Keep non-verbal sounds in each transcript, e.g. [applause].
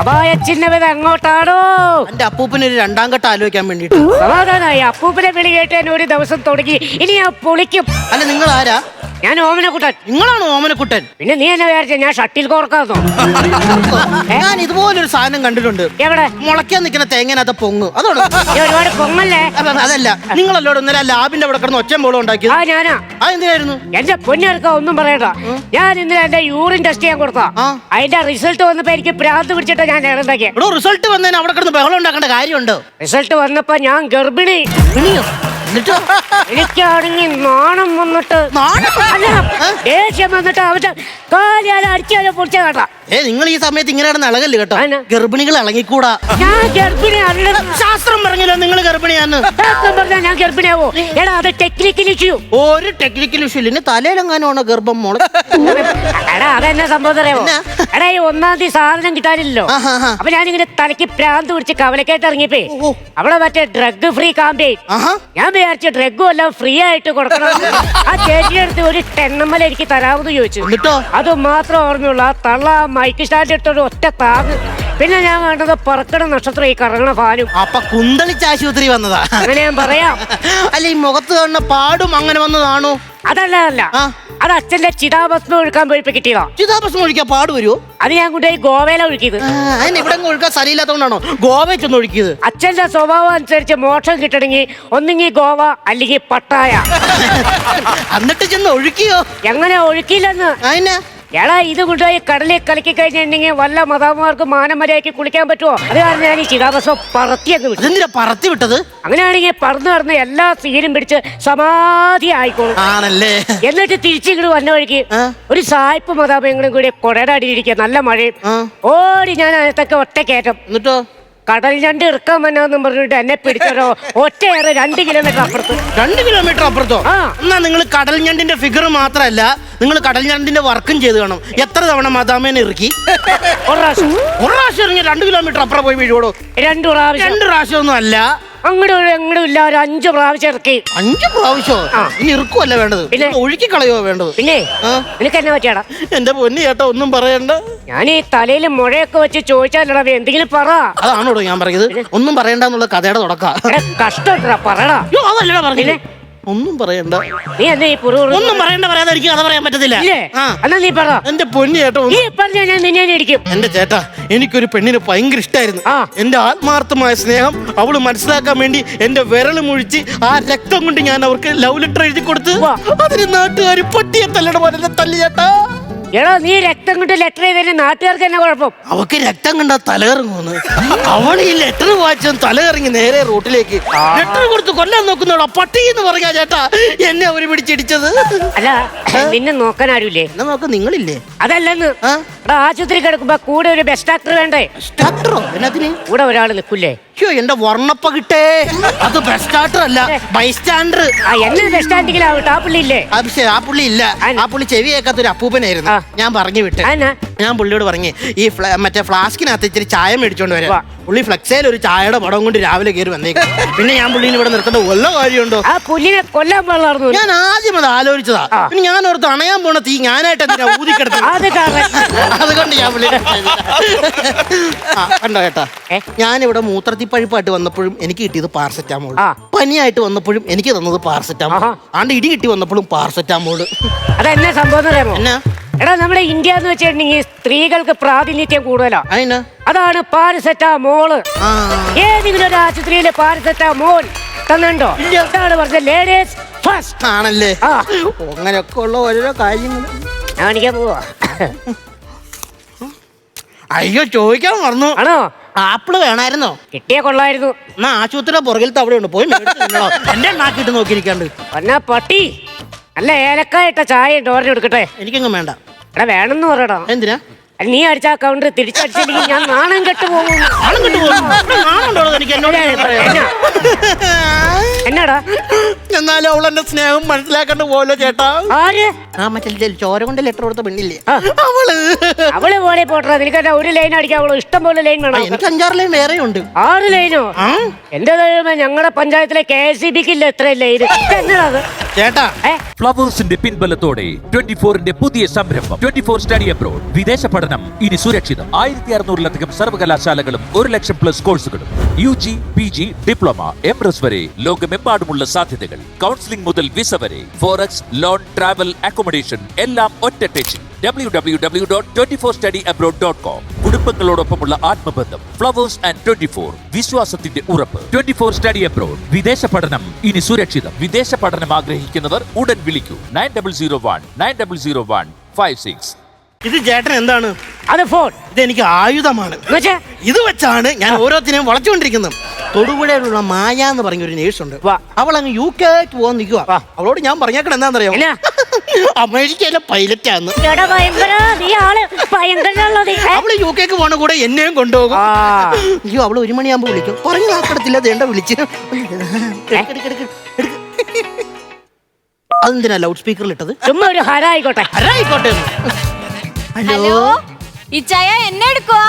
അപായ ചിഹ്നവിത എങ്ങോട്ടാണോ എന്റെ അപ്പൂപ്പന് ഒരു രണ്ടാം ഘട്ടം ആലോചിക്കാൻ വേണ്ടിട്ട് സമാധാനായി. അപ്പൂപ്പനെ വിളി കേട്ട് ഞാൻ ഒരു ദിവസം തുടങ്ങി. ഇനി ഞാൻ പൊളിക്കും. അല്ല നിങ്ങൾ ആരാ ഞാൻ ഓമനക്കുട്ടൻ. നിങ്ങളാണ് ഓമനക്കുട്ടൻ. പിന്നെ നീ എന്നെ വിചാരിച്ച ഞാൻ ഷട്ടിൽ കോർക്കാന്നോ? [laughs] ഞാൻ ഇതുപോലൊരു സാധനം കണ്ടിട്ടുണ്ട്. എവിടെ? മുളയ്ക്കാൻ നിൽക്കുന്ന തേങ്ങനകത്ത് പൊങ്ങ്. അതോട്? നീ ഒരുപാട് പൊങ്ങല്ലേ? അതല്ല. നിങ്ങളല്ലോ ഇന്നലെ ലാബിന്റെ അവിടെ കിടന്ന് ഒച്ചയും ബോളും ഉണ്ടാക്കി ആ ഞാനാ. ആ എന്തിനായിരുന്നു? എന്റെ പൊന്നെടുക്ക ഒന്നും പറയണ്ട. ഞാൻ ഇന്നലെ എന്റെ യൂറിൻ ടെസ്റ്റ് ചെയ്യാൻ കൊടുത്താ ആ. അതിന്റെ റിസൾട്ട് വന്നപ്പോ എനിക്ക് പ്രാന്ത് പിടിച്ചിട്ട് ഞാൻ ഇറണ്ടാക്കിയ എടോ റിസൾട്ട് വന്നതിന് അവിടെ കിടന്ന് ബഹളം ഉണ്ടാക്കേണ്ട കാര്യമുണ്ടോ? റിസൾട്ട് വന്നപ്പോ ഞാൻ ഗർഭിണി. എന്നിട്ടോ എനിക്കാണെങ്കിൽ നാണം വന്നിട്ട് നാണം? അല്ല ദേഷ്യം വന്നിട്ട് അവന്റെ കാലാല അടിച്ചാലോ പൊടിച്ച കേട്ടാ. ഏ നിങ്ങൾ ഈ സമയത്ത് ഇങ്ങനെ കിടന്ന് ഇളകല്ലേ കേട്ടോ? ഗർഭിണികൾ ഇളകിക്കൂടാ ഞാൻ ഗർഭിണി ശാസ്ത്രം പറഞ്ഞല്ലോ നിങ്ങൾ ഗർഭിണിയാന്ന്? പറഞ്ഞാൽ ഞാൻ ഗർഭിണിയാവോ? എടാ അത് ടെക്നിക്കൽ ഇഷ്യൂ ഒരു ടെക്നിക്കൽ ഇഷ്യൂ ഇല്ല. തലയിലെങ്ങാനോ ഗർഭം മോളെ? എടാ അതെന്നെ സംഭവം അറിയാമോ എന്നാ? എടാ ഈ ഒന്നാം തീയതി സാധനം കിട്ടാനില്ലല്ലോ. അപ്പൊ ഞാനിങ്ങനെ തലയ്ക്ക് പ്രാന്ത് പിടിച്ച് കവലക്കായിട്ട് ഇറങ്ങിപ്പേ. അവിടെ മറ്റേ ഡ്രഗ് ഫ്രീ കാമ്പയിൻ ഞാൻ വിചാരിച്ച ഡ്രഗും എല്ലാം ഫ്രീ ആയിട്ട് കൊടുക്കണം ആ ചേച്ചിയുടെ അടുത്ത് ഒരു ടെണ്ണമ്മല എനിക്ക് തരാമെന്ന് ചോദിച്ചു. അത് മാത്രം ഓർമ്മയുള്ള. ആ തള്ള മൈക്ക് സ്റ്റാൻഡ് ഇട്ടൊരു ഒറ്റ താങ് പിന്നെ ഞാൻ വേണ്ടത് പറക്കണ നക്ഷത്രം ഈ കറങ്ങണ ഫാനും അപ്പൊ കുന്തളിച്ച ആശുപത്രി വന്നതാ. അങ്ങനെ ഞാൻ പറയാം. അല്ല ഈ മുഖത്ത് കാണുന്ന പാടും അങ്ങനെ വന്നതാണോ? അതല്ല അല്ല. അത് അച്ഛന്റെ ചിതാഭസ്മം ഒഴുക്കാൻ പോയപ്പോ കിട്ടിയതാ. ചിതാഭസ്മം ഒഴിക്കാൻ പാട് വരുമോ അത് ഞാൻ കൊണ്ടുപോയി ഗോവയില ഒഴുക്കിയത്. അതിന് ഇവിടെ ഒഴുക്കാൻ സ്ഥലമില്ലാത്തതുകൊണ്ടാണോ ഗോവയിൽ ചെന്ന് ഒഴിക്കിയത്. അച്ഛന്റെ സ്വഭാവം അനുസരിച്ച് മോക്ഷം കിട്ടണമെങ്കിൽ ഒന്നുകിൽ ഗോവ അല്ലെങ്കിൽ പട്ടായ. [laughs] എന്നിട്ട് ചെന്ന് ഒഴുക്കിയോ? എങ്ങനെ ഒഴുക്കിയില്ലെന്ന് അതിനാ എടാ ഇത് കൊണ്ടുപോയി കടലിൽ കളിക്കി കഴിഞ്ഞിട്ടുണ്ടെങ്കിൽ വല്ല മതാമാർക്ക് മാനമര്യാദയ്ക്ക് കുളിക്കാൻ പറ്റുമോ അത് കാരണം ഞാൻ ഈ ശിഖാഭസം പറത്തി അങ്ങ് വിട്ടു. പറത്തി വിട്ടത്? അങ്ങനെയാണെങ്കിൽ പറന്ന് നടന്ന് എല്ലാ സീനും പിടിച്ച് സമാധി ആയിക്കോളും. ആണല്ലേ? എന്നിട്ട് തിരിച്ചിങ്ങോട്ട് വന്ന വഴിക്ക്. ഒരു സായിപ്പ് മതാപങ്ങളും കൂടി കൊടയുടെ അടിയിരിക്കുക നല്ല മഴയും. ഓടി ഞാൻ അതിനകത്തൊക്കെ ഒറ്റ കയറ്റം. എന്നിട്ടോ? കടൽ ഞണ്ട് ഇറക്കാൻ വന്നാന്നും പറഞ്ഞിട്ട് എന്നെ പിടിച്ചോ ഒറ്റയേറെ രണ്ട് കിലോമീറ്റർ അപ്പുറത്ത്. രണ്ട് കിലോമീറ്റർ അപ്പുറത്തോ? ആ. എന്നാ നിങ്ങൾ കടൽ ഞണ്ടിന്റെ ഫിഗർ മാത്രമല്ല നിങ്ങൾ കടൽ ഞണ്ടിന്റെ വർക്കും ചെയ്ത് കാണും. എത്ര തവണ മാതാമേനെ ഇറക്കി? ഒരു പ്രാവശ്യം. ഒരു പ്രാവശ്യം ഇറങ്ങി രണ്ട് കിലോമീറ്റർ അപ്പുറം പോയി വീഴോടോ രണ്ടു പ്രാവശ്യം. രണ്ട് പ്രാവശ്യം ഒന്നും അല്ല. അങ്ങോട്ടും എങ്ങോട്ടും ഇല്ല ഒരു അഞ്ചു പ്രാവശ്യം ഇറക്കി. അഞ്ചു പ്രാവശ്യം? ആ. ഇനി ഇറുക്കുമല്ല വേണ്ടത്. പിന്നെ? ഒഴുക്കി കളയോ വേണ്ടത്? പിന്നെ? ആ. നിനക്ക് എന്നെ പറ്റിയാടാ? എന്റെ പൊന്നി ചേട്ടാ ഒന്നും പറയണ്ട. ഞാൻ ഈ തലയിൽ മുഴയൊക്കെ വെച്ച് ചോദിച്ചാലടാ എന്തെങ്കിലും പറ. അതാണോടോ ഞാൻ പറഞ്ഞത് ഒന്നും പറയണ്ടെന്നുള്ള കഥയുടെ തുടക്ക. എടാ, കഷ്ടപ്പെട്ടാ പറടാ. അയ്യോ അതല്ലടാ പറഞ്ഞില്ലേ? ഒന്നും പറയണ്ട. നീ എന്നെ ഈ പുറു ഒന്നും പറയണ്ട പറയാതെ എനിക്ക് കഥ പറയാൻ പറ്റത്തില്ല. ഇല്ലേ? ആ. എന്നാ നീ പറ. എന്റെ പൊന്നു ചേട്ടാ നീ പറഞ്ഞ ഞാൻ നിന്നെ ഇടിക്കും എന്റെ ചേട്ടാ എനിക്കൊരു പെണ്ണിനെ ഭയങ്കര ഇഷ്ടമായിരുന്നു ആ. എന്റെ ആത്മാർത്ഥമായ സ്നേഹം അവൾ മനസ്സിലാക്കാൻ വേണ്ടി എന്റെ വിരൽ മുഴിച്ച് ആ രക്തം കൊണ്ട് ഞാൻ അവർക്ക് ലവ് ലെറ്റർ എഴുതി കൊടുത്ത് വാ. അതിന് നാട്ടുകാർ പൊട്ടിയെ തല്ലട പോലെ തല്ലി ചേട്ടാ എടാ നീ രക്തം കൊണ്ട് ലെറ്റർ ചെയ്തതിന് നാട്ടുകാർക്ക് തന്നെ കുഴപ്പം? അവക്ക് രക്തം കണ്ട തലകറങ്ങുന്നു അവൾ ഈ ലെറ്റർ വായിച്ചും തലകറങ്ങി നേരെ റോട്ടിലേക്ക്. ലെറ്റർ കൊടുത്ത് കൊല്ലാൻ നോക്കുന്നോടാ പട്ടി എന്ന് പറഞ്ഞാ ചേട്ടാ എന്നെ അവർ പിടിച്ചിടിച്ചത്. അല്ല നിന്നെ നോക്കാൻ ആരുമില്ലേ എന്നാ നോക്ക നിങ്ങളില്ലേ? അതല്ലെന്ന്? എടാ ആശുപത്രി കിടക്കുമ്പോ കൂടെ ഒരു ബെസ്റ്റ് ആക്ടർ വേണ്ടേ? ഡോക്ടറോ എന്നതിന് കൂടെ ഒരാൾ നിൽക്കൂലേ? അയ്യോ എന്റെ വർണപ്പ കിട്ടേ. അത് ബെസ്റ്റ് ആക്ടർ അല്ല ബൈസ്റ്റാൻഡർ ആ എന്നെ ബസ് സ്റ്റാൻഡിലാവട്ടെ ആ പുള്ളി ഇല്ലേ? ആ പക്ഷേ ആ പുള്ളി ഇല്ല. ആ പുള്ളി ചെവി കേൾക്കാത്ത ഒരു അപ്പൂപ്പനായിരുന്നു. ഞാൻ പറഞ്ഞു വിട്ട്. ഞാൻ പുള്ളിയോട് പറഞ്ഞു ഈ ഫ്ല- മറ്റേ ഫ്ലാസ്കിനകത്ത് ഇച്ചിരി ചായ മേടിച്ചോണ്ട് വരാം. പുള്ളി ഫ്ലക്സയിൽ ഒരു ചായയുടെ പടം കൊണ്ട് രാവിലെ കയറി വന്നേക്കും. പിന്നെ ഞാൻ പുള്ളിനെ ഇവിടെ നിർത്തേണ്ട വല്ല കാര്യമുണ്ടോ? ഞാൻ ആദ്യം അത് ആലോചിച്ചതാ. പിന്നെ ഞാൻ ഓർത്ത് അണയാൻ പോണ തീ ഞാനായിട്ട് എന്തിനാ ഊതിക്കെടുത്ത അതുകൊണ്ട് ഞാൻ പുള്ളി കണ്ടോ കേട്ടാ ഞാനിവിടെ ഞാനിവിടെ മൂത്രത്തിപ്പഴുപ്പായിട്ട് വന്നപ്പോഴും എനിക്ക് കിട്ടിയത് പാർസെറ്റാമോൾ. പനിയായിട്ട് വന്നപ്പോഴും എനിക്ക് തന്നത് പാർസെറ്റാമോൾ. ആണ്ട് ഇടി കിട്ടി വന്നപ്പോഴും പാർസെറ്റാമോൾ അതെന്നെ സംഭവം എന്നാ? എടാ നമ്മുടെ ഇന്ത്യ എന്ന് വെച്ചിട്ടുണ്ടെങ്കിൽ സ്ത്രീകൾക്ക് പ്രാതിനിധ്യം കൂടുതലാ. അതിനാ അതാണ് പാരസെറ്റാമോൾ ഏതെങ്കിലും ഒരു ആശുപത്രിയിലെ പാരസെറ്റാമോൾ തന്നുണ്ടോ ഇതാണ് പറഞ്ഞ ലേഡീസ് ഫസ്റ്റ്. ആണല്ലേ? ആ. അങ്ങനെയൊക്കെ ഉള്ള ഓരോരോ കാര്യങ്ങൾ കാണിക്കാൻ പോവാ. അയ്യോ ചോദിക്കാൻ മറന്നു. ആണോ? ആപ്പിൾ വേണമായിരുന്നോ കിട്ടിയ കൊള്ളായിരുന്നു. എന്നാ ആശുപത്രിയുടെ പുറകിലത്തെ അവിടെ ഉണ്ട് പോയി എന്റെ നാക്കിട്ട് നോക്കിയിരിക്കാണ്ട്. എന്നാ പട്ടി. അല്ല ഏലക്കായിട്ട ചായ ഡോറിന് എടുക്കട്ടെ? എനിക്കൊന്നും വേണ്ട. എടാ വേണമെന്ന് പറയടാ. എന്തിനാ? അല്ല, നീ അടിച്ച അക്കൗണ്ട് തിരിച്ചടിച്ചില്ലെങ്കിൽ ഞാൻ നാണം കെട്ട് പോകും. ആളും എനിക്ക് എന്നോട്? എന്നാടാ? എന്നാലും അവൾ എന്റെ സ്നേഹം മനസ്സിലാക്കണ്ട് പോലോ ചേട്ടാ. ആര്? ആ മറ്റേ ചോര കൊണ്ട് ലെറ്റർ കൊടുത്ത പെണ്ണില്ലേ? അവൾ. അവൾ പോലെ പോട്ടെ നിനക്ക് ഒരു ലൈൻ അടിക്കാൻ അവൾ ഇഷ്ടം പോലെ ലൈൻ വേണം. എനിക്ക് അഞ്ചാറ് ലൈൻ വേറെ ഉണ്ട് ആറ് ലൈനോ എന്റെ ഞങ്ങളുടെ പഞ്ചായത്തിലെ കെ എസ് സി ബിക്ക് ഇല്ല എത്ര ലൈൻ എന്നതാ ചേട്ടാ. ഫ്ലവേഴ്സിന്റെ പിൻബലത്തോടെ ട്വന്റി ഫോറിന്റെ പുതിയ സംരംഭം. ട്വന്റി ഫോർ സ്റ്റഡി അബ്രോഡ് വിദേശ പഠനം ഇനി സുരക്ഷിതം. ആയിരത്തി അറുന്നൂറിലധികം സർവകലാശാലകളും ഒരു ലക്ഷം പ്ലസ് കോഴ്സുകളും U G P G diploma M S വരെ ലോകമെമ്പാടുമുള്ള സാധ്യതകൾ. കൗൺസിലിംഗ് മുതൽ വിസ വരെ ഫോറക്സ് ലോൺ ട്രാവൽ അക്കോമഡേഷൻ എല്ലാം ഒറ്റ ടെച്ചിൽ. W W W dot twenty four study abroad dot com കുടുംബങ്ങളോടൊപ്പമുള്ള ആത്മബന്ധം ഫ്ലവേഴ്സ് ആൻഡ് ട്വന്റി ഫോർ വിശ്വാസത്തിന്റെ ഉറപ്പ്. ട്വന്റി ഫോർ സ്റ്റഡി അബ്രോഡ് വിദേശ പഠനം ഇനി സുരക്ഷിതം. വിദേശ പഠനം ആഗ്രഹിക്കുന്നവർ ഉടൻ വിളിക്കൂ. Nine double zero one nine double zero one five six. ഇത് ചേട്ടൻ എന്താണ്? അത് ഫോൺ. ഇത് എനിക്ക് ആയുധമാണ് ഇത് വെച്ചാണ് ഞാൻ ഓരോത്തിനെയും വളച്ചുകൊണ്ടിരിക്കുന്നത്. തൊടുപുഴയിലുള്ള മായ എന്ന് പറഞ്ഞ ഒരു നേഴ്സ് ഉണ്ട്. വാ. അവൾ അങ്ങ് യു കെക്ക് പോകാൻ നിൽക്കുക വാ. അവളോട് ഞാൻ പറഞ്ഞേക്കണം എന്താണെന്നറിയോ? എന്നാ? [laughs] അമേരിക്കയിലെ പൈലറ്റ് ആണ് എടാ ഭയങ്കര നീ ആൾ അവൾ യു കെക്ക് പോണ കൂടെ എന്നെയും കൊണ്ടുപോകും. ആ. അയ്യോ അവൾ ഒരു മണിയാകുമ്പോ വിളിക്കും. പറഞ്ഞു നാക്കടത്തില്ല ദേണ്ട വിളിച്ച്. എടുക്ക്, എടുക്ക്, എടുക്ക്, എടുക്ക്. അതെന്തിനാ ലൗഡ് സ്പീക്കറിൽ ഇട്ടത്? ചുമ്മാ ഒരു ഹരായിക്കോട്ടെ. ആയിക്കോട്ടെ ഹലോ? ഇച്ചായ എന്നെ എടുക്കുവാ?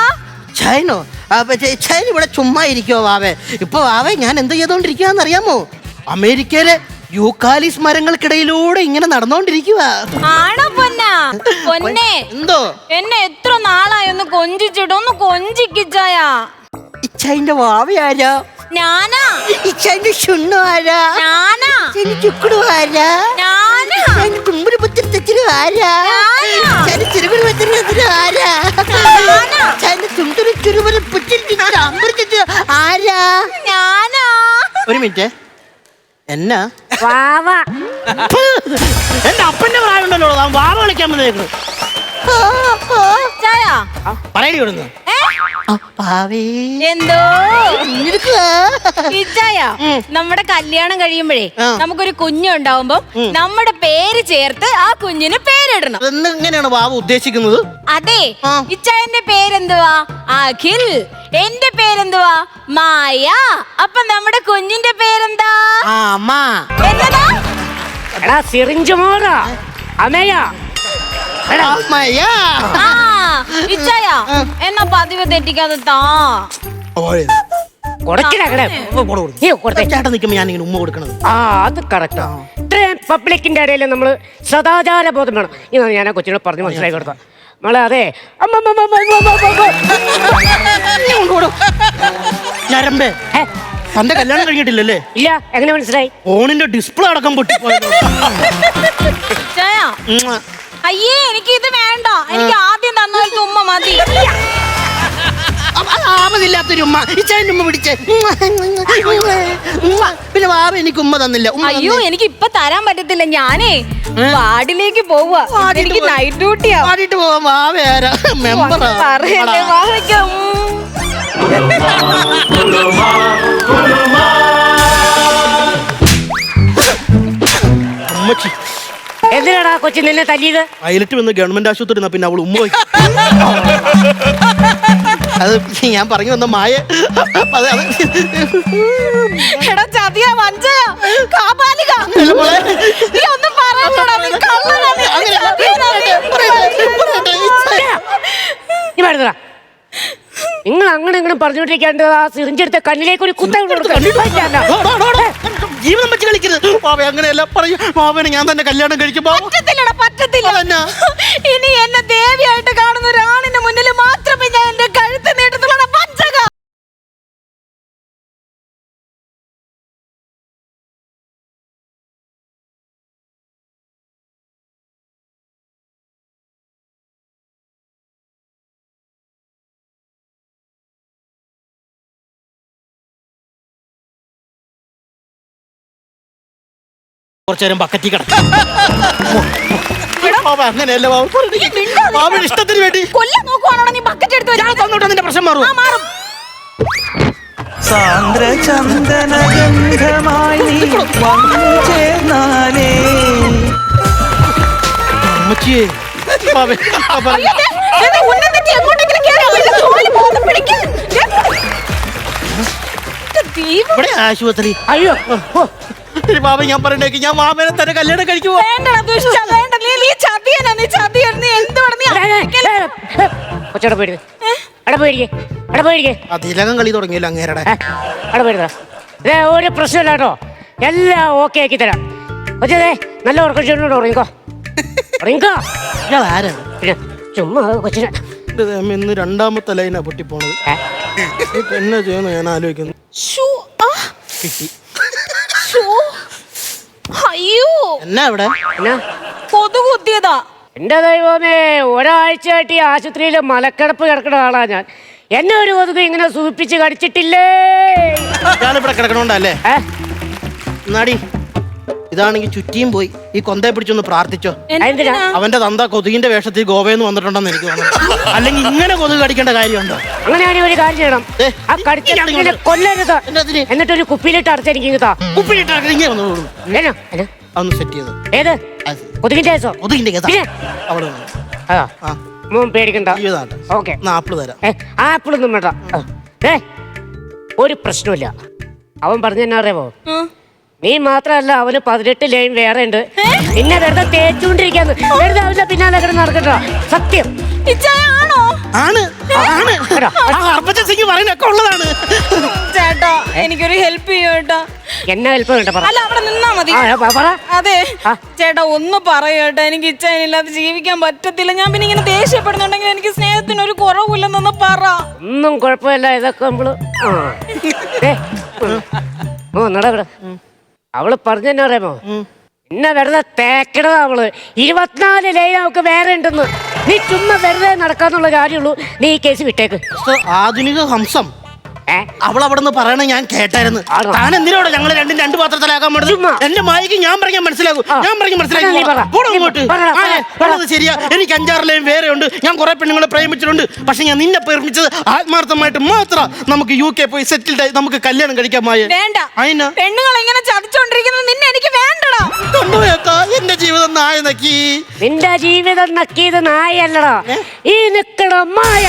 ചൈനോ ചൈന ഇവിടെ ചുമ്മാ ഇരിക്കോ വാവേ. ഇപ്പൊ വാവേ ഞാൻ എന്ത് ചെയ്തോണ്ടിരിക്കുകയെന്ന് അറിയാമോ? അമേരിക്കയിലെ യൂക്കാലിസ് മരങ്ങൾക്കിടയിലൂടെ ഇങ്ങനെ നടന്നോണ്ടിരിക്കുക ആണോ പൊന്നാ? പൊന്നെ എന്തോ? എന്നെ എത്ര നാളായി ഒന്ന് കൊഞ്ചിച്ചിട്ട് ഒന്ന് കൊഞ്ചിക്കിച്ചായാ. ഇച്ചൈന്റെ വാവയാരാ ഞാനാ? ഇച്ചൈന്റെ ചുണ്ണു ആരാ? ഞാനാ? ചുക്കുടു ആരാ? ഞാനാ? കുമ്പുരു പുത്തിരി ആരാ? ചിരുകുരു പുത്തിരി ആരാ? ഞാനാ. അമ്പുരു തെച്ചിരി ആരാ? ഞാനാ. ഒരു മിനിറ്റ്. എന്നാ? വാവ. എന്റെ അപ്പന്റെ പ്രായം ഉണ്ടല്ലോ താൻ വാവ കളിക്കാൻ വന്നേക്കുന്നു പറയടി എന്തോ. ഇച്ചായ നമ്മുടെ കല്യാണം കഴിയുമ്പോഴേ നമുക്കൊരു കുഞ്ഞുണ്ടാവുമ്പോ നമ്മുടെ പേര് ചേർത്ത് ആ കുഞ്ഞിന് പേരിടണം. എങ്ങനെയാണ് ബാബു ഉദ്ദേശിക്കുന്നത്? അതെ. ഇച്ചായന്റെ പേരെന്തുവാ? അഖിൽ. എന്റെ പേരെന്തുവാ? മായ. അപ്പൊ നമ്മുടെ കുഞ്ഞിന്റെ പേരെന്താ? എന്നതാ? സിറിഞ്ച് മോറ അമേയ ഇച്ചായ എന്നാ പതിവ് തെറ്റിക്കാതെ താ. ഇത്രയും പബ്ലിക്കിന്റെ ഇടയിൽ നമ്മൾ സദാചാര ബോധം വേണം. ഇത് ഞാൻ ആ കൊച്ചിനോട് പറഞ്ഞ് മനസ്സിലാക്കി കൊടുത്ത മോളെ അതെ. ഞരമ്പേ. തന്റെ കല്യാണം കഴിഞ്ഞിട്ടില്ലല്ലേ? ഇല്ല എങ്ങനെ മനസ്സിലായി? ഫോണിന്റെ ഡിസ്പ്ലേ അടക്കം പൊട്ടി. അയ്യേ എനിക്ക് ഇത് വേണ്ട. എനിക്ക് ആദ്യം തന്ന പോലത്തെ ഉമ്മ മതി. അപ്പ- അത് ആപതില്ലാത്തൊരു ഉമ്മ. ഇച്ചായന്റെ ഉമ്മ പിടിച്ചേ. ഉമ്മ, ഉമ്മ, ഉമ്മ. പിന്നെ വാവ എനിക്ക് ഉമ്മ തന്നില്ല. ഉമ്മ അയ്യോ. എനിക്ക് ഇപ്പൊ തരാൻ പറ്റത്തില്ല. ഞാനേ വാർഡിലേക്ക് വാർഡിൽ എനിക്ക് നൈറ്റ് ഡ്യൂട്ടിയാ പാടിയിട്ട് പോവാൻ വാവ ആരാ മെമ്പറാ പറയല്ലേ വാ ഉമ്മച്ചി. എന്തിനാടാ കൊച്ചി നിന്നെ തല്ലിയത്? പൈലറ്റ് വന്ന് ഗവൺമെന്റ് ആശുപത്രി നിന്നാ പിന്നെ അവൾ ഉമ്മ വയ്ക്കും. അത് ഞാൻ പറഞ്ഞു വന്ന മായ. അത് അത് എടാ ചതിയാ വഞ്ചയാ കാപാലിക. നീ ഒന്നും പറയണ്ടടാ നീ കള്ളനാ നീ അങ്ങനെ ചതിയനാ നീ. പറയട്ടെ, പറയട്ടെ. നീ പറഞ്ഞതാ നിങ്ങൾ അങ്ങനെ ഇങ്ങനെ പറഞ്ഞുകൊണ്ടിരിക്കാണ്ട് ആ സിറിഞ്ചെടുത്ത കണ്ണിലേക്ക് ഒരു കുത്ത. ജീവിതം വെച്ച് കളിക്കരുത്. മാവ അങ്ങനെയല്ല പറയും. മാവനെ ഞാൻ തന്നെ കല്യാണം കഴിക്കും പറ്റത്തില്ലടാ പറ്റത്തില്ല? ഇനി എന്നെ ദേവിയായിട്ട് കാണുന്ന ഒരാണിന്റെ മുന്നിൽ മാത്രമേ കുറച്ചു നേരം ബക്കറ്റി കിടക്കും. അങ്ങനെയല്ല ഇഷ്ടത്തിന് വേണ്ടി. കൊല്ലം നോക്കുവാണോ നീ ബക്കറ്റ് എടുത്ത് ഞാൻ വെച്ചാ തന്നോട്ടെ നിന്റെ പ്രശ്നം മാറും. മാറും. സാന്ദ്രചന്ദനഗന്ധമായി നീ വന്നു ചേർന്നാലേ. അമ്മച്ചിയെ മാവേ, ആ പറ- അയ്യോ, ദേ, ദേ, ദേ, ഉന്നം തെറ്റി എങ്ങോട്ടെങ്കിലും കേറാം. വല്ല തോൽ ബോധം പിടിക്ക്. ദേ. ദൈവം. ഇവിടെ ആശുപത്രി. അയ്യോ ഓ, മാവ ഞാൻ പറയണ്ടേക്ക് ഞാൻ മാമനെ തന്നെ കല്യാണം കഴിക്കുമോ കളി തുടങ്ങിയല്ലോ അങ്ങേരുടെ. ഒരു പ്രശ്നമില്ല കേട്ടോ. എല്ലാം ഓക്കെ ആക്കി തരാം. കൊച്ചേ നല്ല ഉറക്കച്ചോട് ഉറങ്ങിക്കോ. പിന്നെ ചുമ്മാ കൊച്ചിനെ. ഇന്ന് രണ്ടാമത്തെ ലൈനാ പൊട്ടിപ്പോണത്. എന്നാ ചെയ്യുന്നു ഞാൻ ആലോചിക്കുന്നു. കിട്ടി ശ്ശോ. അയ്യോ എന്നാ ഇവിടെ? എന്നാ? കുത്തിയതാ. എന്റെ ദൈവമേ ഒരാഴ്ചയായിട്ട് ഈ ആശുപത്രിയിൽ മലക്കിടപ്പ് കിടക്കുന്ന ആളാ ഞാൻ. എന്നെ ഒരു കൊതുക് ഇങ്ങനെ സൂപ്പിച്ച് കടിച്ചിട്ടില്ലേ? ഞാനിവിടെ കിടക്കണോണ്ടല്ലേ? എന്നാടി? ഇതാണെങ്കിൽ ചുറ്റിയും പോയി. ഈ കൊന്തയെ പിടിച്ചൊന്ന് പ്രാർത്ഥിച്ചോ. എന്തിനാ? അവന്റെ തന്ത കൊതുകിന്റെ വേഷത്തിൽ ഗോവയിൽ നിന്ന് വന്നിട്ടുണ്ടെന്ന് എനിക്ക് തോന്നുന്നു. അല്ലെങ്കിൽ ഇങ്ങനെ കൊതുക് കടിക്കേണ്ട കാര്യമുണ്ടോ? അങ്ങനെയാണെങ്കിൽ ഒരു കാര്യം ചെയ്യണം. ഏ, ആ കടിച്ച ഇയാൾ കുഞ്ഞിനെ ഇങ്ങോട്ട്. കൊല്ലരുത്. എന്നതിന്? എന്നിട്ടൊരു കുപ്പിയിലിട്ട് അടച്ചെനിക്ക് താ. ഉപ്പിലിട്ടാണ് ഇങ്ങനെ വന്നു വീണു. എന്നാ? എന്നാ? അതൊന്ന് സെറ്റ് ചെയ്തു ഏത്? അത്. കൊതുകിന്റെ കേസോ? കൊതുകിന്റെ കേസാ. പിന്നെ? അവിടെ വന്നു. അതാ. ആ. മോൻ പേടിക്കണ്ട. ജീവിതാട്ടെ ഓക്കെ. എന്നാ ആപ്പിൾ തരാം. ആപ്പിളൊന്നും വേണ്ട. ആ. ഏ ഒരു പ്രശ്നമില്ല അവൻ പറഞ്ഞെന്നാ അറിയാമോ. നീ മാത്രല്ല അവന് പതിനെട്ട് ലൈൻ വേറെ ഉണ്ട്. നിന്നെ വെറുതെ തേച്ചുകൊണ്ടിരിക്കാന്ന്. വെറുതെ അവന്റെ പിന്നാലെ കിടന്ന് നടക്കട്ടോ സത്യം. ഇച്ചായ ആണോ. ആണ്. ആ ഹർഭജൻ സിംഗ് പറയുന്നൊക്കെ ഉള്ളതാണ്. ചേട്ടാ എനിക്കൊരു ഹെൽപ്പ് ചെയ്യോ ചേട്ടാ. എന്നെ ഹെൽപ്പ് വേണ്ട പറ. അല്ല അവിടെ നിന്നാ മതി. ആ, പ- പറ. അതെ. ആ. ചേട്ടാ ഒന്ന് പറയൂ ചേട്ടാ എനിക്ക് ഇച്ഛനില്ലാതെ ജീവിക്കാൻ പറ്റത്തില്ല. ഞാൻ പിന്നെ ഇങ്ങനെ ദേഷ്യപ്പെടുന്നുണ്ടെങ്കിൽ എനിക്ക് സ്നേഹത്തിന് ഒരു കുറവില്ലെന്നൊന്ന് പറ. ഒന്നും കുഴപ്പമില്ല ഇതൊക്കെ നമ്മൾ ആ. ദേ, ഉം. ഓ നടക്കട അവൾ പറഞ്ഞെന്നെ അറിയാമോ? എന്നെ വെറുതെ തേക്കണതാ അവൾ. ഇരുപത്തിനാല് ലൈൻ അവക്ക് വേറെ ഉണ്ടെന്ന്. നീ ചുമ്മാ വെറുതെ നടക്കാന്നുള്ള കാര്യമുള്ളൂ. നീ ഈ കേസ് വിട്ടേക്ക്. മിസ്റ്റർ ആധുനിക ഹംസം. ഏ? അവൾ അവിടെ നിന്ന് പറയണ ഞാൻ കേട്ടായിരുന്നു. ആണോ? താൻ എന്തിനോട് ഞങ്ങൾ രണ്ടും രണ്ട് പാത്രത്തിലാക്കാൻ ചുമ്മാ. വേണ്ടത് എന്റെ മായിക്ക് ഞാൻ പറഞ്ഞാൽ മനസ്സിലാകും. ആ. ഞാൻ പറഞ്ഞു എന്നാ നീ പറ. മനസ്സിലാകും നീ അങ്ങോട്ട്. പറ, പറ, ആ, പറ. പറഞ്ഞത് ശരിയാ. എനിക്ക് അഞ്ചാറിലെയും വേറെ ഉണ്ട് ഞാൻ കുറെ പെണ്ണുങ്ങളെ പ്രേമിച്ചിട്ടുണ്ട്. പക്ഷെ ഞാൻ നിന്നെ പ്രേമിച്ചത് ആത്മാർത്ഥമായിട്ട് മാത്രം. നമുക്ക് യു കെ പോയി സെറ്റിൽഡ് ആയി. നമുക്ക് കല്യാണം കഴിക്കാൻ മായ. വേണ്ട. അതിനാ പെണ്ണുങ്ങൾ ഇങ്ങനെ ചതിച്ചോണ്ടിരിക്കുന്നത് നായ നക്കി നിന്റെ ജീവിതം നക്കിയത് നായല്ലടോ ഈ നിക്കണ മായ